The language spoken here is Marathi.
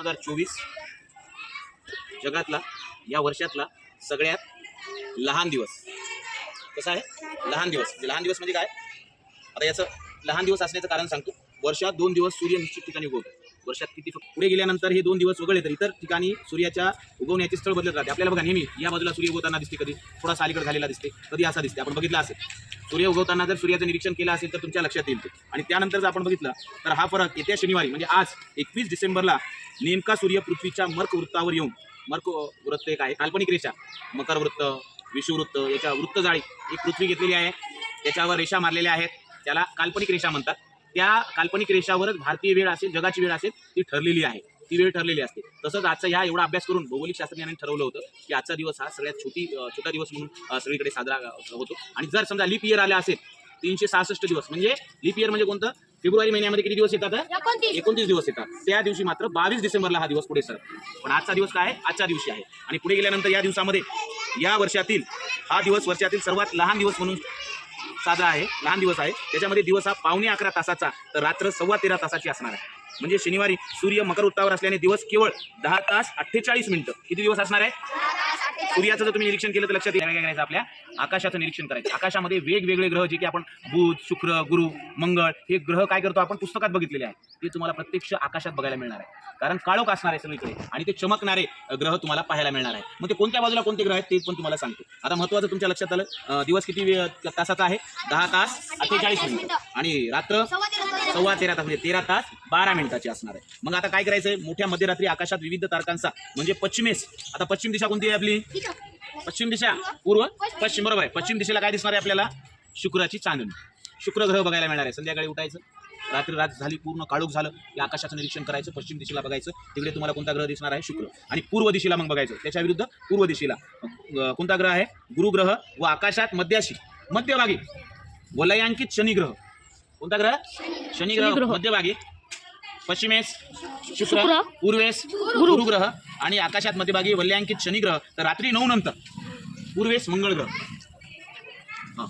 हजार चोवीस जगातला या वर्षातला सगळ्यात लहान दिवस. कसा आहे? लहान दिवस. म्हणजे लहान दिवस म्हणजे काय? आता याचं लहान दिवस असण्याचं कारण सांगतो. वर्षात दोन दिवस सूर्य निश्चित ठिकाणी उगवतो. वर्षात किती फक्त पुढे गेल्यानंतर हे दोन दिवस वगळले तर इतर ठिकाणी सूर्याच्या उगवण्याचे स्थळ बदलत राहते. आपल्याला बघा नेहमी या बाजूला सूर्य उगवताना दिसते कधी. थोडासा अलीकडे झालेला दिसते कधी असा दिसते. आपण बघितला असेल. सूर्य उगवताना जर सूर्याचं निरीक्षण केलं असेल तर तुमच्या लक्षात येईल आणि त्यानंतर जर आपण बघितलं तर हा फरक येत्या शनिवारी म्हणजे आज एकवीस डिसेंबरला नेमका सूर्य पृथ्वीच्या मर्क वृत्तावर येऊन मर्क वृत्त एक आहे काल्पनिक रेषा मकर वृत्त विषुवृत्त याच्या वृत्तजाळी एक पृथ्वी घेतलेली आहे. त्याच्यावर रेषा मारलेल्या आहेत त्याला काल्पनिक रेषा म्हणतात. त्या काल्पनिक रेषावरच भारतीय वेळ असेल जगाची वेळ असेल ती ठरलेली आहे. ती वेळ ठरलेली असते. तसंच आजचा ह्या एवढा अभ्यास करून भौगोलिक शास्त्रज्ञांनी ठरवलं होतं की आजचा दिवस हा सगळ्यात छोटी छोटा दिवस म्हणून सगळीकडे साजरा होतो. आणि जर समजा लीप इयर आला असेल तीनशे सहासष्ट दिवस म्हणजे लीप इयर म्हणजे कोणतं? फेब्रुवारी महिन्यामध्ये किती दिवस येतात एकोणतीस. दिवस येतात. त्या दिवशी मात्र बावीस डिसेंबरला हा दिवस पुढे सर. पण आजचा दिवस काय? आहे? आजच्या दिवशी आहे. आणि पुढे गेल्यानंतर या दिवसामध्ये या वर्षातील हा दिवस वर्षातील सर्वात लहान दिवस म्हणून साजरा आहे लहान दिवस आहे. त्याच्यामध्ये दिवस हा पावणे अकरा तासाचा तर रात्र सव्वा तेरा तासाची असणार आहे. म्हणजे शनिवारी सूर्य मकर उत्तावर असल्याने दिवस केवळ दहा तास अठ्ठेचाळीस मिनिटं. किती दिवस असणार आहे? सूर्याचं जर तुम्ही निरीक्षण केलं तर लक्षात येईल. काय करायचं आपल्या आकाशाचं निरीक्षण करायचं. आकाशामध्ये वेगवेगळे ग्रह जे की आपण बुध शुक्र गुरु मंगळ हे ग्रह काय करतो आपण? पुस्तकात बघितलेले आहे ते तुम्हाला प्रत्यक्ष आकाशात बघायला मिळणार आहे कारण काळोख असणार आहे सगळीकडे आणि ते चमकणारे ग्रह तुम्हाला पाहायला मिळणार आहे मग ते कोणत्या बाजूला कोणते ग्रह आहेत ते पण तुम्हाला सांगतो. आता महत्वाचं तुमच्या लक्षात आलं दिवस किती वेळ तासाचा आहे? दहा तास अठ्ठेचाळीस मिनिट. आणि रात्र? सव्वा तेरा तास म्हणजे तेरा तास बारा मिनिटाची असणार आहे. मग आता काय करायचंय? मोठ्या मध्यरात्री आकाशात विविध तारकांचा म्हणजे पश्चिमेस. आता पश्चिम दिशा कोणती आहे आपली? पश्चिम दिशा? पूर्व? पश्चिम. बरोबर आहे. पश्चिम दिशेला काय दिसणार आहे आपल्याला? शुक्राची चांदणी. शुक्र ग्रह बघायला मिळणार आहे. संध्याकाळी उठायचं. रात्री रात झाली पूर्ण काळोख झालं. की आकाशाचं निरीक्षण करायचं पश्चिम दिशेला बघायचं. तिकडे तुम्हाला कोणता ग्रह दिसणार आहे? शुक्र. आणि पूर्व दिशेला मग बघायचं. त्याच्या विरुद्ध पूर्व दिशेला. कोणता ग्रह आहे? गुरुग्रह व आकाशात मध्याशी. मध्यभागी. वलयांकित शनिग्रह. कोणता ग्रह? शनिग्रह. मध्यभागी. पश्चिमेस शुक्र. पूर्वेस गुरुग्रह आणि आकाशात मध्यभागी वल्यांकित शनिग्रह तर रात्री नऊ नंतर पूर्वेस मंगळ ग्रह हा